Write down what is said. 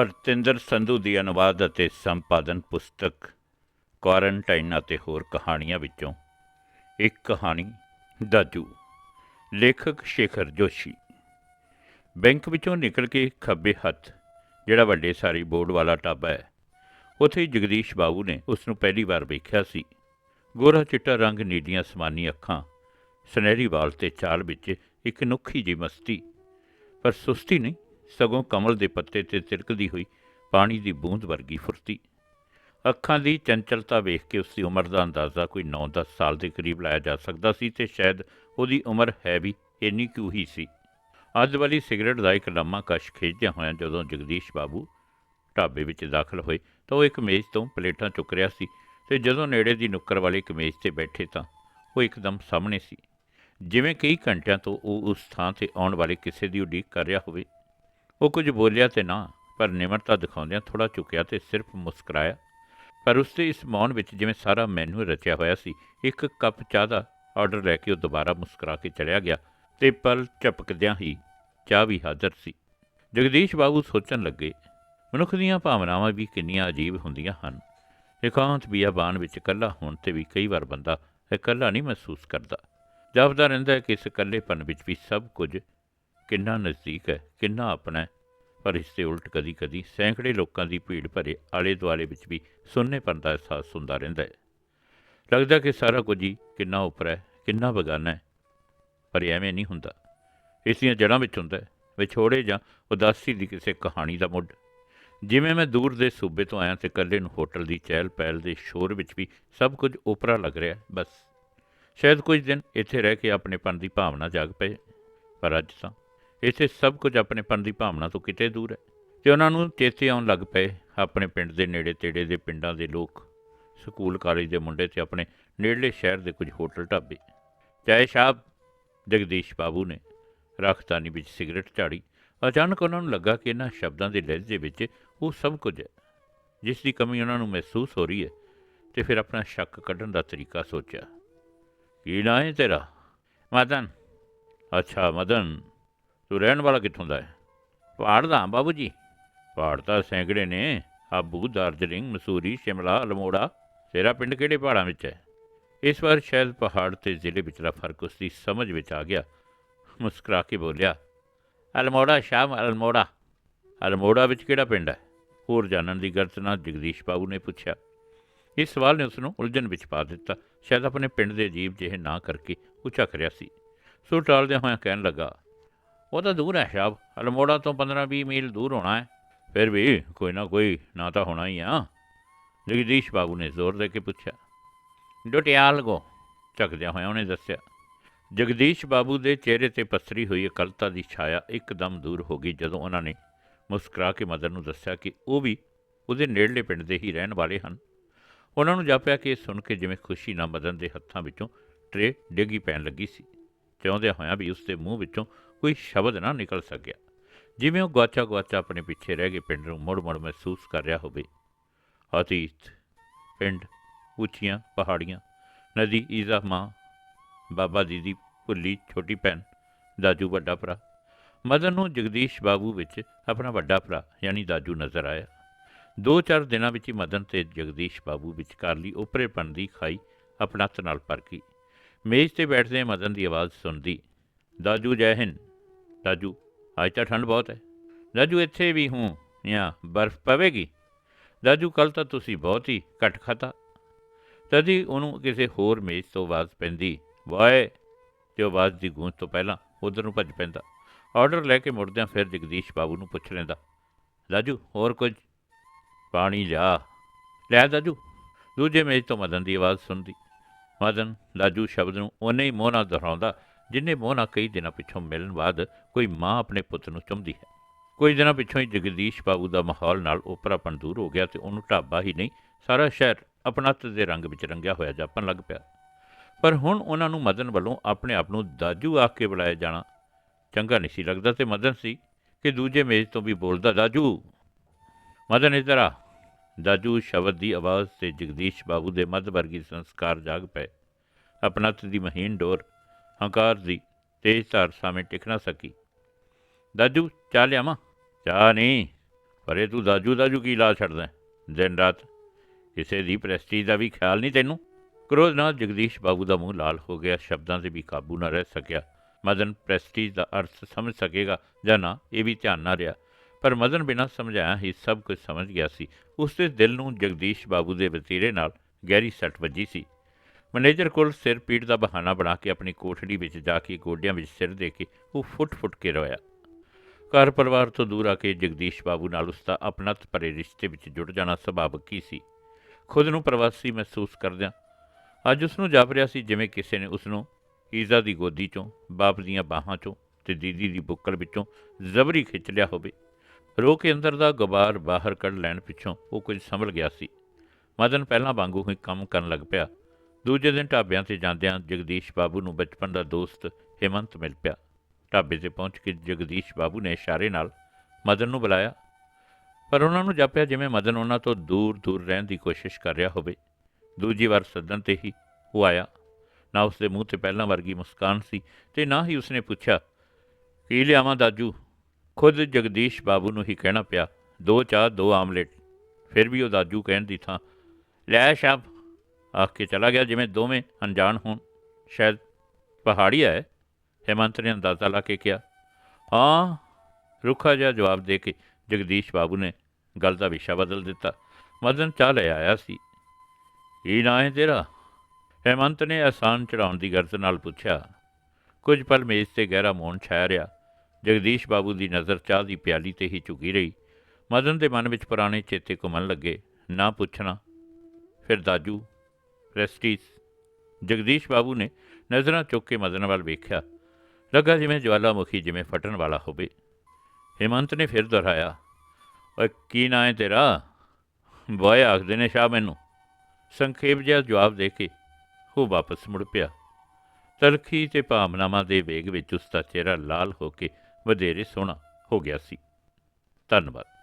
ਅਰਤਿੰਦਰ ਸੰਧੂ ਦੀ ਅਨੁਵਾਦ ਅਤੇ ਸੰਪਾਦਨ ਪੁਸਤਕ ਕੁਆਰੰਟਾਈਨ ਅਤੇ ਹੋਰ ਕਹਾਣੀਆਂ ਵਿੱਚੋਂ ਇੱਕ ਕਹਾਣੀ ਦਾਜੂ ਲੇਖਕ ਸ਼ੇਖਰ ਜੋਸ਼ੀ। ਬੈਂਕ ਵਿੱਚੋਂ ਨਿਕਲ ਕੇ ਖੱਬੇ ਹੱਥ, ਜਿਹੜਾ ਵੱਡੇ ਸਾਰੀ ਬੋਰਡ ਵਾਲਾ ਢਾਬਾ ਹੈ, ਉੱਥੇ ਜਗਦੀਸ਼ ਬਾਬੂ ਨੇ ਉਸ ਨੂੰ ਪਹਿਲੀ ਵਾਰ ਵੇਖਿਆ ਸੀ। ਗੋਰਾ ਚਿੱਟਾ ਰੰਗ ਨੀਲੀਆਂ ਸਮਾਨੀ ਅੱਖਾਂ, ਸੁਨਹਿਰੀ ਵਾਲ ਤੇ ਚਾਲ ਵਿੱਚ ਇੱਕ ਨੁੱਖੀ ਜਿਹੀ ਮਸਤੀ, ਪਰ ਸੁਸਤੀ ਨਹੀਂ। ਸਗੋਂ ਕਮਲ ਦੇ ਪੱਤੇ ਤੇ ਤਿਲਕਦੀ ਹੋਈ ਪਾਣੀ ਦੀ ਬੂੰਦ ਵਰਗੀ ਫੁਰਤੀ। ਅੱਖਾਂ ਦੀ ਚੰਚਲਤਾ ਵੇਖ ਕੇ ਉਸ ਦੀ ਉਮਰ ਦਾ ਅੰਦਾਜ਼ਾ ਕੋਈ 9-10 ਸਾਲ ਦੇ ਕਰੀਬ ਲਾਇਆ ਜਾ ਸਕਦਾ ਸੀ ਤੇ ਸ਼ਾਇਦ ਉਹਦੀ ਉਮਰ ਹੈ ਵੀ ਇੰਨੀ ਕੁ ਹੀ ਸੀ। ਅੱਜ ਵਾਲੀ ਸਿਗਰਟ ਦਾ ਇੱਕ ਲੰਮਾ ਕਸ਼ ਖਿੱਚਦਿਆਂ ਹੋਇਆਂ ਜਦੋਂ ਜਗਦੀਸ਼ ਬਾਬੂ ਢਾਬੇ ਵਿੱਚ ਦਾਖਲ ਹੋਏ ਤਾਂ ਉਹ ਇੱਕ ਮੇਜ਼ ਤੋਂ ਪਲੇਟਾਂ ਚੁੱਕ ਰਿਹਾ ਸੀ ਤੇ ਜਦੋਂ ਨੇੜੇ ਦੀ ਨੁੱਕਰ ਵਾਲੇ ਇੱਕ ਮੇਜ਼ ਤੇ ਬੈਠੇ ਤਾਂ ਉਹ ਇੱਕਦਮ ਸਾਹਮਣੇ ਸੀ। ਜਿਵੇਂ ਕਈ ਘੰਟਿਆਂ ਤੋਂ ਉਹ ਉਸ ਥਾਂ ਤੇ ਆਉਣ ਵਾਲੇ ਕਿਸੇ ਦੀ ਉਡੀਕ ਕਰ ਰਿਹਾ ਹੋਵੇ ਉਹ ਕੁਝ ਬੋਲਿਆ ਤੇ ਨਾ, ਪਰ ਨਿਮਰਤਾ ਦਿਖਾਉਂਦਿਆਂ ਥੋੜਾ ਝੁਕਿਆ ਤੇ ਸਿਰਫ ਮੁਸਕਰਾਇਆ। ਪਰ ਉਸਦੇ ਇਸ ਮੌਨ ਵਿੱਚ ਜਿਵੇਂ ਸਾਰਾ ਮੈਨੂ ਰਚਿਆ ਹੋਇਆ ਸੀ, ਇੱਕ ਕੱਪ ਚਾਹ ਦਾ ਆਰਡਰ ਲੈ ਕੇ ਉਹ ਦੁਬਾਰਾ ਮੁਸਕਰਾ ਕੇ ਚਲਿਆ ਗਿਆ ਤੇ ਪਲ ਝਪਕਦਿਆਂ ਹੀ ਚਾਹ ਵੀ ਹਾਜ਼ਰ ਸੀ। ਜਗਦੀਸ਼ ਬਾਬੂ ਸੋਚਣ ਲੱਗੇ, ਮਨੁੱਖ ਦੀਆਂ ਭਾਵਨਾਵਾਂ ਵੀ ਕਿੰਨੀਆਂ ਅਜੀਬ ਹੁੰਦੀਆਂ ਹਨ। ਇਕਾਂਤ ਬਿਆਬਾਨ ਵਿੱਚ ਇਕੱਲਾ ਹੋਣ ਤੇ ਵੀ ਕਈ ਵਾਰ ਬੰਦਾ ਇਕੱਲਾ ਨਹੀਂ ਮਹਿਸੂਸ ਕਰਦਾ। ਜਾਪਦਾ ਰਹਿੰਦਾ ਹੈ ਕਿ ਇਸ ਇਕੱਲੇਪਨ ਵਿੱਚ ਵੀ ਸਭ ਕੁਝ ਕਿੰਨਾ ਨਜ਼ਦੀਕ ਹੈ, ਕਿੰਨਾ ਆਪਣਾ ਹੈ। ਪਰ ਇਸ ਦੇ ਉਲਟ ਕਦੀ-ਕਦੀ ਸੈਂਕੜੇ ਲੋਕਾਂ ਦੀ ਭੀੜ ਭਰੇ ਆਲੇ ਦੁਆਲੇ ਵਿੱਚ ਵੀ ਸੁੰਨੇਪਨ ਦਾ ਅਹਿਸਾਸ ਹੁੰਦਾ ਰਹਿੰਦਾ ਹੈ। ਲੱਗਦਾ ਕਿ ਸਾਰਾ ਕੁਝ ਹੀ ਕਿੰਨਾ ਉੱਪਰ ਹੈ, ਕਿੰਨਾ ਬਗਾਨਾ ਹੈ। ਪਰ ਐਵੇਂ ਨਹੀਂ ਹੁੰਦਾ। ਇਸ ਦੀਆਂ ਜੜ੍ਹਾਂ ਵਿੱਚ ਹੁੰਦਾ ਹੈ, ਵਿਛੋੜੇ ਜਾਂ ਉਦਾਸੀ ਦੀ ਕਿਸੇ ਕਹਾਣੀ ਦਾ ਮੁੱਢ। ਜਿਵੇਂ ਮੈਂ ਦੂਰ ਦੇ ਸੂਬੇ ਤੋਂ ਆਇਆ ਤੇ ਇਕੱਲੇ ਨੂੰ ਹੋਟਲ ਦੀ ਚਹਿਲ ਪਹਿਲ ਦੇ ਸ਼ੋਰ ਵਿੱਚ ਵੀ ਸਭ ਕੁਝ ਉਪਰਾ ਲੱਗ ਰਿਹਾ ਬਸ। ਸ਼ਾਇਦ ਕੁਝ ਦਿਨ ਇੱਥੇ ਰਹਿ ਕੇ ਆਪਣੇਪਨ ਦੀ ਭਾਵਨਾ ਜਾਗ ਪਏ। ਪਰ ਅੱਜ ਤਾਂ ਇੱਥੇ ਸਭ ਕੁਝ ਆਪਣੇਪਨ ਦੀ ਭਾਵਨਾ ਤੋਂ ਕਿਤੇ ਦੂਰ ਹੈ। ਤੇ ਉਹਨਾਂ ਨੂੰ ਚੇਤੇ ਆਉਣ ਲੱਗ ਪਏ ਆਪਣੇ ਪਿੰਡ ਦੇ ਨੇੜੇ ਤੇੜੇ ਦੇ ਪਿੰਡਾਂ ਦੇ ਲੋਕ, ਸਕੂਲ ਕਾਲਜ ਦੇ ਮੁੰਡੇ ਤੇ ਆਪਣੇ ਨੇੜਲੇ ਸ਼ਹਿਰ ਦੇ ਕੁਝ ਹੋਟਲ ਢਾਬੇ। ਚਾਹੇ ਸਾਹਿਬ ਜਗਦੀਸ਼ ਬਾਬੂ ਨੇ ਰੱਖਤਾਨੀ ਵਿੱਚ ਸਿਗਰਟ ਝਾੜੀ, ਅਚਾਨਕ ਉਹਨਾਂ ਨੂੰ ਲੱਗਾ ਕਿ ਇਹਨਾਂ ਸ਼ਬਦਾਂ ਦੇ ਲਹਿਜੇ ਵਿੱਚ ਉਹ ਸਭ ਕੁਝ ਹੈ, ਜਿਸ ਦੀ ਕਮੀ ਉਹਨਾਂ ਨੂੰ ਮਹਿਸੂਸ ਹੋ ਰਹੀ ਹੈ ਤੇ ਫਿਰ ਆਪਣਾ ਸ਼ੱਕ ਕੱਢਣ ਦਾ ਤਰੀਕਾ ਸੋਚਿਆ। ਕੀ ਨਾਂ ਹੈ ਤੇਰਾ? ਮਦਨ। ਅੱਛਾ, ਮਦਨ। ਤੂੰ ਰਹਿਣ ਵਾਲਾ ਕਿੱਥੋਂ ਦਾ ਹੈ? ਪਹਾੜ ਦਾ ਹਾਂ ਬਾਬੂ ਜੀ। ਪਹਾੜ ਤਾਂ ਸੈਂਕੜੇ ਨੇ। ਆਬੂ, ਦਾਰਜਲਿੰਗ, ਮਸੂਰੀ, ਸ਼ਿਮਲਾ, ਅਲਮੋੜਾ। ਤੇਰਾ ਪਿੰਡ ਕਿਹੜੇ ਪਹਾੜਾਂ ਵਿੱਚ ਹੈ? ਇਸ ਵਾਰ ਸ਼ਾਇਦ ਪਹਾੜ ਤੇ ਜ਼ਿਲ੍ਹੇ ਵਿਚਲਾ ਫ਼ਰਕ ਉਸ ਦੀ ਸਮਝ ਵਿੱਚ ਆ ਗਿਆ। ਮੁਸਕਰਾ ਕੇ ਬੋਲਿਆ, ਅਲਮੋੜਾ, ਸ਼ਾਮ ਅਲਮੋੜਾ। ਅਲਮੋੜਾ ਵਿੱਚ ਕਿਹੜਾ ਪਿੰਡ ਹੈ? ਹੋਰ ਜਾਣਨ ਦੀ ਗਰਜ ਨਾਲ ਜਗਦੀਸ਼ ਬਾਬੂ ਨੇ ਪੁੱਛਿਆ, ਇਸ ਸਵਾਲ ਨੇ ਉਸ ਨੂੰ ਉਲਝਣ ਵਿੱਚ ਪਾ ਦਿੱਤਾ। ਸ਼ਾਇਦ ਆਪਣੇ ਪਿੰਡ ਦੇ ਅਜੀਬ ਜਿਹੇ ਨਾ ਕਰਕੇ ਉਹ ਚੱਕ ਰਿਹਾ ਸੀ। ਸੋ ਟਾਲਦਿਆਂ ਹੋਇਆਂ ਕਹਿਣ ਲੱਗਾ ਉਹ ਤਾਂ ਦੂਰ ਹੈ ਸ਼ਾਬ। ਅਲਮੋੜਾ ਤੋਂ 15-20 ਮੀਲ ਦੂਰ ਹੋਣਾ ਹੈ। ਫਿਰ ਵੀ ਕੋਈ ਨਾ ਕੋਈ ਨਾ ਤਾਂ ਹੋਣਾ ਹੀ ਆ। ਜਗਦੀਸ਼ ਬਾਬੂ ਨੇ ਜ਼ੋਰ ਦੇ ਕੇ ਪੁੱਛਿਆ। ਡੋਟਿਆਲ ਗੋ ਝੱਕਦਿਆਂ ਹੋਇਆ ਉਹਨੇ ਦੱਸਿਆ। ਜਗਦੀਸ਼ ਬਾਬੂ ਦੇ ਚਿਹਰੇ ਤੇ ਪਸਰੀ ਹੋਈ ਇਕੱਲਤਾ ਦੀ ਛਾਇਆ ਇੱਕਦਮ ਦੂਰ ਹੋ ਗਈ ਜਦੋਂ ਉਹਨਾਂ ਨੇ ਮੁਸਕਰਾ ਕੇ ਮਦਨ ਨੂੰ ਦੱਸਿਆ ਕਿ ਉਹ ਵੀ ਉਹਦੇ ਨੇੜਲੇ ਪਿੰਡ ਦੇ ਹੀ ਰਹਿਣ ਵਾਲੇ ਹਨ। ਉਹਨਾਂ ਨੂੰ ਜਾਪਿਆ ਕਿ ਇਹ ਸੁਣ ਕੇ ਜਿਵੇਂ ਖੁਸ਼ੀ ਨਾਲ ਮਦਨ ਦੇ ਹੱਥਾਂ ਵਿੱਚੋਂ ਟਰੇ ਡਿੱਗੀ ਪੈਣ ਲੱਗੀ ਸੀ। ਚਾਹੁੰਦਿਆਂ ਹੋਇਆਂ ਵੀ ਉਸ ਦੇ ਮੂੰਹ ਵਿੱਚੋਂ ਕੋਈ ਸ਼ਬਦ ਨਾ ਨਿਕਲ ਸਕਿਆ। ਜਿਵੇਂ ਉਹ ਗਵਾਚਾ ਗਵਾਚਾ ਆਪਣੇ ਪਿੱਛੇ ਰਹਿ ਗਏ ਪਿੰਡ ਨੂੰ ਮੁੜ-ਮੁੜ ਮਹਿਸੂਸ ਕਰ ਰਿਹਾ ਹੋਵੇ। ਅਤੀਤ, ਪਿੰਡ, ਉੱਚੀਆਂ ਪਹਾੜੀਆਂ, ਨਦੀ ਈਜ਼ਾ ਮਾਂ, ਬਾਬਾ ਜੀ ਦੀ ਭੁੱਲੀ ਛੋਟੀ ਭੈਣ, ਦਾਜੂ ਵੱਡਾ ਭਰਾ। ਮਦਨ ਨੂੰ ਜਗਦੀਸ਼ ਬਾਬੂ ਵਿੱਚ ਆਪਣਾ ਵੱਡਾ ਭਰਾ, ਯਾਨੀ ਦਾਜੂ ਨਜ਼ਰ ਆਇਆ। ਦੋ ਚਾਰ ਦਿਨਾਂ ਵਿੱਚ ਹੀ ਮਦਨ ਤੇ ਜਗਦੀਸ਼ ਬਾਬੂ ਵਿਚਕਾਰਲੀ ਉਪਰੇਪਣ ਦੀ ਖਾਈ ਆਪਣਤ ਨਾਲ ਭਰ ਗਈ ਮੇਜ਼ ਤੇ ਬੈਠਦੇ ਮਦਨ ਦੀ ਆਵਾਜ਼ ਸੁਣਦੀ, ਦਾਜੂ, ਜੈ ਹਿੰਦ। ਦਾਜੂ, ਅੱਜ ਤਾਂ ਠੰਡ ਬਹੁਤ ਹੈ। ਦਾਜੂ, ਇੱਥੇ ਵੀ ਹੂੰ ਜਾਂ ਬਰਫ਼ ਪਵੇਗੀ? ਦਾਜੂ ਕੱਲ ਤਾਂ ਤੁਸੀਂ ਬਹੁਤ ਹੀ ਘੱਟ ਖਾਤਾ ਤਦੀ ਉਹਨੂੰ ਕਿਸੇ ਹੋਰ ਮੇਜ਼ ਤੋਂ ਆਵਾਜ਼ ਪੈਂਦੀ, ਵਾਏ! ਤੇ ਆਵਾਜ਼ ਦੀ ਗੂੰਜ ਤੋਂ ਪਹਿਲਾਂ ਉਧਰ ਨੂੰ ਭੱਜ ਪੈਂਦਾ। ਆਰਡਰ ਲੈ ਕੇ ਮੁੜਦਿਆਂ ਫਿਰ ਜਗਦੀਸ਼ ਬਾਬੂ ਨੂੰ ਪੁੱਛ ਲੈਂਦਾ, ਦਾਜੂ, ਹੋਰ ਕੁਝ? ਪਾਣੀ ਲਿਆ ਲੈ ਦਾਜੂ। ਦੂਜੇ ਮੇਜ਼ ਤੋਂ ਮਦਨ ਦੀ ਆਵਾਜ਼ ਸੁਣਦੀ ਮਦਨ ਦਾਜੂ ਸ਼ਬਦ ਨੂੰ ਉਹਨੇ ਹੀ ਮੋਹ ਨਾਲ ਦੁਹਰਾਉਂਦਾ, ਜਿੰਨੇ ਮੋਹ ਨਾਲ ਕਈ ਦਿਨਾਂ ਪਿੱਛੋਂ ਮਿਲਣ ਬਾਅਦ ਕੋਈ ਮਾਂ ਆਪਣੇ ਪੁੱਤ ਨੂੰ ਚੁੰਮਦੀ ਹੈ। ਕੁਝ ਦਿਨਾਂ ਪਿੱਛੋਂ ਹੀ ਜਗਦੀਸ਼ ਬਾਬੂ ਦਾ ਮਾਹੌਲ ਨਾਲ ਓਪਰਾਪਣ ਦੂਰ ਹੋ ਗਿਆ ਤੇ ਉਹਨੂੰ ਢਾਬਾ ਹੀ ਨਹੀਂ, ਸਾਰਾ ਸ਼ਹਿਰ ਆਪਣਤ ਦੇ ਰੰਗ ਵਿੱਚ ਰੰਗਿਆ ਹੋਇਆ ਜਾਪਣ ਲੱਗ ਪਿਆ। ਪਰ ਹੁਣ ਉਹਨਾਂ ਨੂੰ ਮਦਨ ਵੱਲੋਂ ਆਪਣੇ ਆਪ ਨੂੰ ਦਾਜੂ ਆਖ ਕੇ ਬੁਲਾਇਆ ਜਾਣਾ ਚੰਗਾ ਨਹੀਂ ਸੀ ਲੱਗਦਾ ਤੇ ਮਦਨ ਸੀ ਕਿ ਦੂਜੇ ਮੇਜ਼ ਤੋਂ ਵੀ ਬੋਲਦਾ, ਦਾਜੂ, ਮਦਨ ਇੱਧਰ ਆ। ਦਾਜੂ ਸ਼ਬਦ ਦੀ ਆਵਾਜ਼ ਤੇ ਜਗਦੀਸ਼ ਬਾਬੂ ਦੇ ਮੱਧ ਵਰਗੀ ਸੰਸਕਾਰ ਜਾਗ ਪਏ। ਆਪਣਤ ਦੀ ਮਹੀਨ ਡੋਰ, ਹੰਕਾਰ ਦੀ ਤੇਜ਼ ਧਾਰ ਸਾਹਮਣੇ ਟਿਕ ਨਾ ਸਕੀ। ਦਾਜੂ, ਚਾਹ ਲਿਆਵਾਂ? ਚਾਹ ਨਹੀਂ, ਪਰ ਇਹ ਤੂੰ ਦਾਜੂ ਦਾਜੂ ਕੀ ਲਾ ਛੱਡਦਾ ਦਿਨ ਰਾਤ ਕਿਸੇ ਦੀ ਪ੍ਰੈਸਟੀਜ ਦਾ ਵੀ ਖਿਆਲ ਨਹੀਂ ਤੈਨੂੰ? ਕ੍ਰੋਧ ਨਾਲ ਜਗਦੀਸ਼ ਬਾਬੂ ਦਾ ਮੂੰਹ ਲਾਲ ਹੋ ਗਿਆ, ਸ਼ਬਦਾਂ ਤੇ ਵੀ ਕਾਬੂ ਨਾ ਰਹਿ ਸਕਿਆ। ਮਦਨ, ਪ੍ਰੈਸਟੀਜ ਦਾ ਅਰਥ ਸਮਝ ਸਕੇਗਾ ਜਾਂ ਨਾ, ਇਹ ਵੀ ਧਿਆਨ ਨਾ ਰਿਹਾ। ਪਰ ਮਦਨ ਬਿਨਾਂ ਸਮਝਾਇਆ ਹੀ ਸਭ ਕੁਝ ਸਮਝ ਗਿਆ ਸੀ। ਉਸ ਦੇ ਦਿਲ ਨੂੰ ਜਗਦੀਸ਼ ਬਾਬੂ ਦੇ ਵਤੀਰੇ ਨਾਲ ਗਹਿਰੀ ਸੱਟ ਵੱਜੀ ਸੀ। ਮੈਨੇਜਰ ਕੋਲ ਸਿਰ ਪੀੜ ਦਾ ਬਹਾਨਾ ਬਣਾ ਕੇ ਆਪਣੀ ਕੋਠੜੀ ਵਿੱਚ ਜਾ ਕੇ ਗੋਡਿਆਂ ਵਿੱਚ ਸਿਰ ਦੇ ਕੇ ਉਹ ਫੁੱਟ-ਫੁੱਟ ਕੇ ਰੋਇਆ। ਘਰ ਪਰਿਵਾਰ ਤੋਂ ਦੂਰ ਆ ਕੇ ਜਗਦੀਸ਼ ਬਾਬੂ ਨਾਲ ਉਸ ਦਾ ਆਪਣਤ ਭਰੇ ਰਿਸ਼ਤੇ ਵਿੱਚ ਜੁੜ ਜਾਣਾ ਸੁਭਾਵਕ ਹੀ ਸੀ? ਖੁਦ ਨੂੰ ਪ੍ਰਵਾਸੀ ਮਹਿਸੂਸ ਕਰਦਿਆਂ ਅੱਜ ਉਸ ਨੂੰ ਜਾਪ ਰਿਹਾ ਸੀ ਜਿਵੇਂ ਕਿਸੇ ਨੇ ਉਸ ਨੂੰ ਈਜ਼ਾ ਦੀ ਗੋਦੀ ਚੋਂ, ਬਾਪ ਦੀਆਂ ਬਾਹਾਂ ਚੋਂ ਤੇ ਦੀਦੀ ਦੀ ਬੁੱਕਲ ਵਿੱਚੋਂ ਜ਼ਬਰੀ ਖਿੱਚ ਲਿਆ ਹੋਵੇ। ਰੋ ਕੇ ਅੰਦਰ ਦਾ ਗੁਬਾਰ ਬਾਹਰ ਕੱਢ ਲੈਣ ਪਿੱਛੋਂ ਉਹ ਕੁਝ ਸੰਭਲ ਗਿਆ ਸੀ। ਮਦਨ ਪਹਿਲਾਂ ਵਾਂਗੂ ਹੀ ਕੰਮ ਕਰਨ ਲੱਗ ਪਿਆ। ਦੂਜੇ ਦਿਨ ਢਾਬਿਆਂ ਤੇ ਜਾਂਦਿਆਂ ਜਗਦੀਸ਼ ਬਾਬੂ ਨੂੰ ਬਚਪਨ ਦਾ ਦੋਸਤ ਹਿਮੰਤ ਮਿਲ ਪਿਆ। ਢਾਬੇ ਤੇ ਪਹੁੰਚ ਕੇ ਜਗਦੀਸ਼ ਬਾਬੂ ਨੇ ਇਸ਼ਾਰੇ ਨਾਲ ਮਦਨ ਨੂੰ ਬੁਲਾਇਆ। ਪਰ ਉਹਨਾਂ ਨੂੰ ਜਾਪਿਆ ਜਿਵੇਂ ਮਦਨ ਉਹਨਾਂ ਤੋਂ ਦੂਰ ਦੂਰ ਰਹਿਣ ਦੀ ਕੋਸ਼ਿਸ਼ ਕਰ ਰਿਹਾ ਹੋਵੇ। ਦੂਜੀ ਵਾਰ ਸੱਦਣ ਤੇ ਹੀ ਉਹ ਆਇਆ। ਨਾ ਉਸਦੇ ਮੂੰਹ ਤੇ ਪਹਿਲਾਂ ਵਰਗੀ ਮੁਸਕਾਨ ਸੀ ਤੇ ਨਾ ਹੀ ਉਸਨੇ ਪੁੱਛਿਆ, ਕੀ ਲਿਆਵਾਂ ਦਾਜੂ? ਖੁਦ ਜਗਦੀਸ਼ ਬਾਬੂ ਨੂੰ ਹੀ ਕਹਿਣਾ ਪਿਆ, ਦੋ ਚਾਹ, ਦੋ ਆਮਲੇਟ। ਫਿਰ ਵੀ ਉਹ ਦਾਜੂ ਕਹਿਣ ਦੀ ਥਾਂ, ਲੈ ਸ਼ਾਬ ਆਖ ਕੇ ਚਲਾ ਗਿਆ, ਜਿਵੇਂ ਦੋਵੇਂ ਅਣਜਾਣ ਹੋਣ। ਸ਼ਾਇਦ ਪਹਾੜੀਆ ਹੈ ਹੇਮੰਤ ਨੇ ਅੰਦਾਜ਼ਾ ਲਾ ਕੇ ਕਿਹਾ। ਹਾਂ, ਰੁੱਖਾ ਜਿਹਾ ਜਵਾਬ ਦੇ ਕੇ ਜਗਦੀਸ਼ ਬਾਬੂ ਨੇ ਗੱਲ ਦਾ ਵਿਸ਼ਾ ਬਦਲ ਦਿੱਤਾ। ਮਦਨ ਚਾਹ ਲੈ ਆਇਆ ਸੀ। ਇਹ ਨਾ ਹੈ ਤੇਰਾ? ਹੇਮੰਤ ਨੇ ਆਸਾਨ ਚੜਾਉਣ ਦੀ ਗਰਜ ਨਾਲ ਪੁੱਛਿਆ। ਕੁਝ ਪਲ ਮੇਜ਼ ਤੇ ਗਹਿਰਾ ਮੌਨ ਛਾਇਆ ਰਿਹਾ। ਜਗਦੀਸ਼ ਬਾਬੂ ਦੀ ਨਜ਼ਰ ਚਾਹ ਦੀ ਪਿਆਲੀ ਤੇ ਹੀ ਝੁਕੀ ਰਹੀ। ਮਦਨ ਦੇ ਮਨ ਵਿੱਚ ਪੁਰਾਣੇ ਚੇਤੇ ਘੁੰਮਣ ਲੱਗੇ। ਨਾ ਪੁੱਛਣਾ। ਫਿਰ ਦਾਜੂ ਪ੍ਰੈਸਟੀਜ ਜਗਦੀਸ਼ ਬਾਬੂ ਨੇ ਨਜ਼ਰਾਂ ਚੁੱਕ ਕੇ ਮਦਨ ਵੱਲ ਵੇਖਿਆ। ਲੱਗਾ ਜਿਵੇਂ ਜਵਾਲਾਮੁਖੀ ਜਿਵੇਂ ਫਟਣ ਵਾਲਾ ਹੋਵੇ। ਹਿਮੰਤ ਨੇ ਫਿਰ ਦੁਹਰਾਇਆ, ਓਏ, ਕੀ ਨਾਂ ਹੈ ਤੇਰਾ? ਬੋਏ ਆਖਦੇ ਨੇ ਸ਼ਾਹ ਮੈਨੂੰ। ਸੰਖੇਪ ਜਿਹਾ ਜਵਾਬ ਦੇ ਕੇ ਉਹ ਵਾਪਸ ਮੁੜ ਪਿਆ। ਤਲਖੀ ਤੇ ਭਾਵਨਾਵਾਂ ਦੇ ਵੇਗ ਵਿੱਚ ਉਸ ਦਾ ਚਿਹਰਾ ਲਾਲ ਹੋ ਕੇ ਵਧੇਰੇ ਸੋਹਣਾ ਹੋ ਗਿਆ ਸੀ। ਧੰਨਵਾਦ।